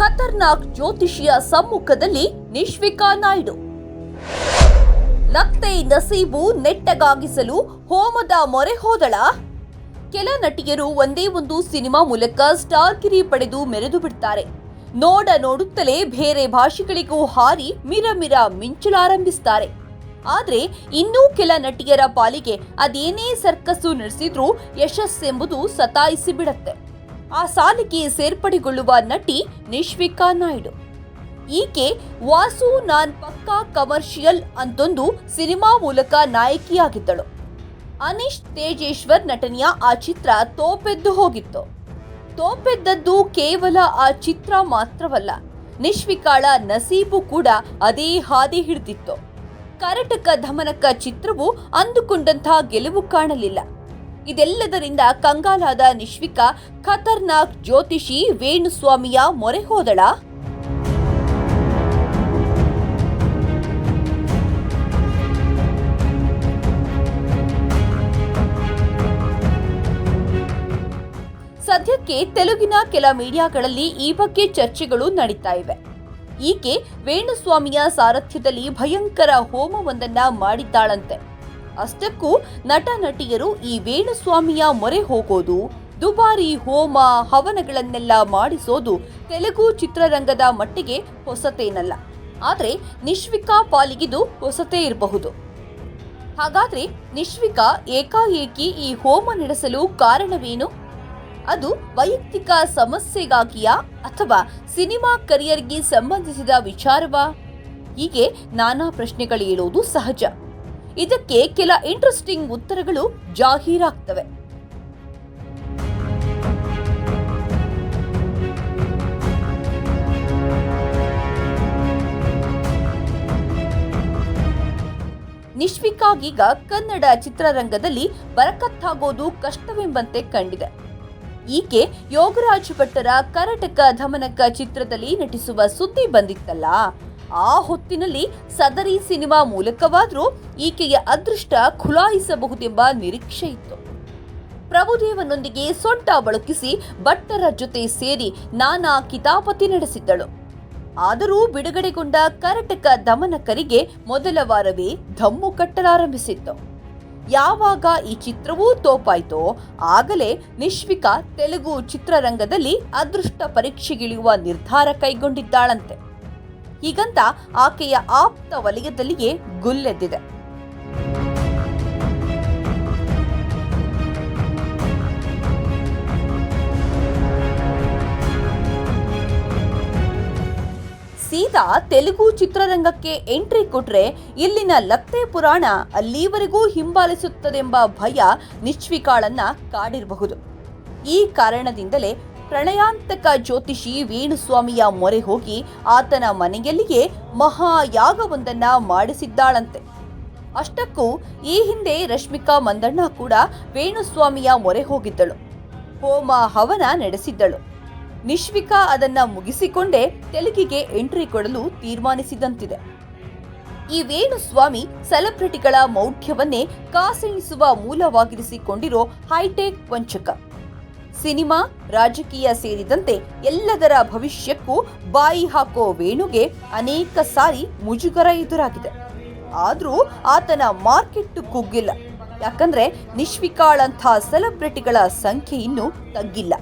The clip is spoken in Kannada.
ಖತರ್ನಾಕ್ ಜ್ಯೋತಿಷಿಯ ಸಮ್ಮುಖದಲ್ಲಿ ನಿಶ್ವಿಕಾ ನಾಯ್ಡು. ಲತ್ತೆ ನಸೀಬು ನೆಟ್ಟಗಾಗಿಸಲು ಹೋಮದ ಮೊರೆ ಹೋದಳ. ಕೆಲ ನಟಿಯರು ಒಂದೇ ಒಂದು ಸಿನಿಮಾ ಮೂಲಕ ಸ್ಟಾರ್ ಕಿರಿ ಪಡೆದು ಮೆರೆದು ಬಿಡ್ತಾರೆ. ನೋಡ ನೋಡುತ್ತಲೇ ಬೇರೆ ಭಾಷೆಗಳಿಗೂ ಹಾರಿ ಮಿರ ಮಿರ ಮಿಂಚಲಾರಂಭಿಸ್ತಾರೆ. ಆದ್ರೆ ಇನ್ನೂ ಕೆಲ ನಟಿಯರ ಪಾಲಿಗೆ ಅದೇನೇ ಸರ್ಕಸ್ಸು ನಡೆಸಿದ್ರೂ ಯಶಸ್ಸೆಂಬುದು ಸತಾಯಿಸಿ ಬಿಡತ್ತೆ. ಆ ಸಾಲಿಗೆ ಸೇರ್ಪಡೆಗೊಳ್ಳುವ ನಟಿ ನಿಶ್ವಿಕಾ ನಾಯ್ಡು. ಈಕೆ ವಾಸು ನಾನ್ ಪಕ್ಕಾ ಕಮರ್ಷಿಯಲ್ ಅಂತೊಂದು ಸಿನಿಮಾ ಮೂಲಕ ನಾಯಕಿಯಾಗಿದ್ದಳು. ಅನೀಶ್ ತೇಜೇಶ್ವರ್ ನಟನೆಯ ಆ ಚಿತ್ರ ತೋಪೆದ್ದು ಹೋಗಿತ್ತು. ತೋಪೆದ್ದದ್ದು ಕೇವಲ ಆ ಚಿತ್ರ ಮಾತ್ರವಲ್ಲ, ನಿಶ್ವಿಕಾಳ ನಸೀಬು ಕೂಡ ಅದೇ ಹಾದಿ ಹಿಡಿದಿತ್ತು. ಕರಟಕ ಧಮನಕ ಚಿತ್ರವು ಅಂದುಕೊಂಡಂತಹ ಗೆಲುವು ಕಾಣಲಿಲ್ಲ. ಇದೆಲ್ಲದರಿಂದ ಕಂಗಾಲಾದ ನಿಶ್ವಿಕಾ, ಖತರ್ನಾಕ್ ಜ್ಯೋತಿಷಿ ವೇಣುಸ್ವಾಮಿಯ ಮೊರೆ ಹೋದಳ. ಸದ್ಯಕ್ಕೆ ತೆಲುಗಿನ ಕೆಲ ಮೀಡಿಯಾಗಳಲ್ಲಿ ಈ ಬಗ್ಗೆ ಚರ್ಚೆಗಳು ನಡೀತಾ ಇವೆ. ಈಕೆ ವೇಣುಸ್ವಾಮಿಯ ಸಾರಥ್ಯದಲ್ಲಿ ಭಯಂಕರ ಹೋಮವೊಂದನ್ನ ಮಾಡಿದ್ದಾಳಂತೆ. ಅಷ್ಟಕ್ಕೂ ನಟ ನಟಿಯರು ಈ ವೇಣುಸ್ವಾಮಿಯ ಮೊರೆ ಹೋಗೋದು, ದುಬಾರಿ ಹೋಮ ಹವನಗಳನ್ನೆಲ್ಲ ಮಾಡಿಸೋದು ತೆಲುಗು ಚಿತ್ರರಂಗದ ಮಟ್ಟಿಗೆ ಹೊಸತೇನಲ್ಲ. ಆದರೆ ನಿಶ್ವಿಕಾ ಪಾಲಿಗಿದು ಹೊಸತೇ ಇರಬಹುದು. ಹಾಗಾದ್ರೆ ನಿಶ್ವಿಕಾ ಏಕಾಏಕಿ ಈ ಹೋಮ ನಡೆಸಲು ಕಾರಣವೇನು? ಅದು ವೈಯಕ್ತಿಕ ಸಮಸ್ಯೆಗಾಗಿಯಾ ಅಥವಾ ಸಿನಿಮಾ ಕರಿಯರ್ಗೆ ಸಂಬಂಧಿಸಿದ ವಿಚಾರವಾ? ಹೀಗೆ ನಾನಾ ಪ್ರಶ್ನೆಗಳೇಳೋದು ಸಹಜ. ಇದಕ್ಕೆ ಕೆಲ ಇಂಟ್ರೆಸ್ಟಿಂಗ್ ಉತ್ತರಗಳು ಜಾಹೀರಾಗ್ತವೆ. ನಿಶ್ವಿಕಾಗೀಗ ಕನ್ನಡ ಚಿತ್ರರಂಗದಲ್ಲಿ ಬರಕತ್ತಾಗೋದು ಕಷ್ಟವೆಂಬಂತೆ ಕಂಡಿದೆ. ಈಕೆ ಯೋಗರಾಜ್ ಭಟ್ಟರ ಕರಟಕ ಧಮನಕ ಚಿತ್ರದಲ್ಲಿ ನಟಿಸುವ ಸುದ್ದಿ ಬಂದಿತ್ತಲ್ಲ? ಆ ಹೊತ್ತಿನಲ್ಲಿ ಸದರಿ ಸಿನಿಮಾ ಮೂಲಕವಾದರೂ ಈಕೆಯ ಅದೃಷ್ಟ ಖುಲಾಯಿಸಬಹುದೆಂಬ ನಿರೀಕ್ಷೆ ಇತ್ತು. ಪ್ರಭುದೇವನೊಂದಿಗೆ ಸೊಂಟ ಬಳಕಿಸಿ ಭಟ್ಟರ ಜೊತೆ ಸೇರಿ ನಾನಾ ಕಿತಾಪತಿ ನಡೆಸಿದ್ದಳು. ಆದರೂ ಬಿಡುಗಡೆಗೊಂಡ ಕರಟಕ ದಮನಕರಿಗೆ ಮೊದಲ ವಾರವೇ ಧಮ್ಮು ಕಟ್ಟಲಾರಂಭಿಸಿತ್ತು. ಯಾವಾಗ ಈ ಚಿತ್ರವೂ ತೋಪಾಯ್ತೋ ಆಗಲೇ ನಿಶ್ವಿಕಾ ತೆಲುಗು ಚಿತ್ರರಂಗದಲ್ಲಿ ಅದೃಷ್ಟ ಪರೀಕ್ಷೆಗಿಳಿಯುವ ನಿರ್ಧಾರ ಕೈಗೊಂಡಿದ್ದಾಳಂತೆ. ಹೀಗಂತ ಆಕೆಯ ಆಪ್ತ ವಲಯದಲ್ಲಿಯೇ ಗುಲ್ಲೆದ್ದಿದೆ. ಸೀದಾ ತೆಲುಗು ಚಿತ್ರರಂಗಕ್ಕೆ ಎಂಟ್ರಿ ಕೊಟ್ರೆ ಇಲ್ಲಿನ ಲತ್ತೆ ಪುರಾಣ ಅಲ್ಲಿವರೆಗೂ ಹಿಂಬಾಲಿಸುತ್ತದೆಂಬ ಭಯ ನಿಶ್ವಿಕಾಳನ್ನ ಕಾಡಿರಬಹುದು. ಈ ಕಾರಣದಿಂದಲೇ ಪ್ರಣಯಾಂತಕ ಜ್ಯೋತಿಷಿ ವೇಣುಸ್ವಾಮಿಯ ಮೊರೆ ಹೋಗಿ ಆತನ ಮನೆಯಲ್ಲಿಯೇ ಮಹಾಯಾಗವೊಂದನ್ನ ಮಾಡಿಸಿದ್ದಾಳಂತೆ. ಅಷ್ಟಕ್ಕೂ ಈ ಹಿಂದೆ ರಶ್ಮಿಕಾ ಮಂದಣ್ಣ ಕೂಡ ವೇಣುಸ್ವಾಮಿಯ ಮೊರೆ ಹೋಗಿದ್ದಳು. ಹೋಮ ಹವನ ನಡೆಸಿದ್ದಳು. ನಿಶ್ವಿಕಾ ಅದನ್ನ ಮುಗಿಸಿಕೊಂಡೇ ತೆಲುಗಿಗೆ ಎಂಟ್ರಿ ಕೊಡಲು ತೀರ್ಮಾನಿಸಿದಂತಿದೆ. ಈ ವೇಣುಸ್ವಾಮಿ ಸೆಲೆಬ್ರಿಟಿಗಳ ಮೌಢ್ಯವನ್ನೇ ಕಾಸೆಣಿಸುವ ಮೂಲವಾಗಿರಿಸಿಕೊಂಡಿರೋ ಹೈಟೆಕ್ ವಂಚಕ. ಸಿನಿಮಾ, ರಾಜಕೀಯ ಸೇರಿದಂತೆ ಎಲ್ಲದರ ಭವಿಷ್ಯಕ್ಕೂ ಬಾಯಿ ಹಾಕೋ ವೇಣುಗೆ ಅನೇಕ ಸಾರಿ ಮುಜುಗರ ಎದುರಾಗಿದೆ. ಆದರೂ ಆತನ ಮಾರ್ಕೆಟ್ ಕುಗ್ಗಿಲ್ಲ. ಯಾಕಂದ್ರೆ ನಿಶ್ವಿಕಾಳಂಥ ಸೆಲೆಬ್ರಿಟಿಗಳ ಸಂಖ್ಯೆ ಇನ್ನೂ ತಗ್ಗಿಲ್ಲ.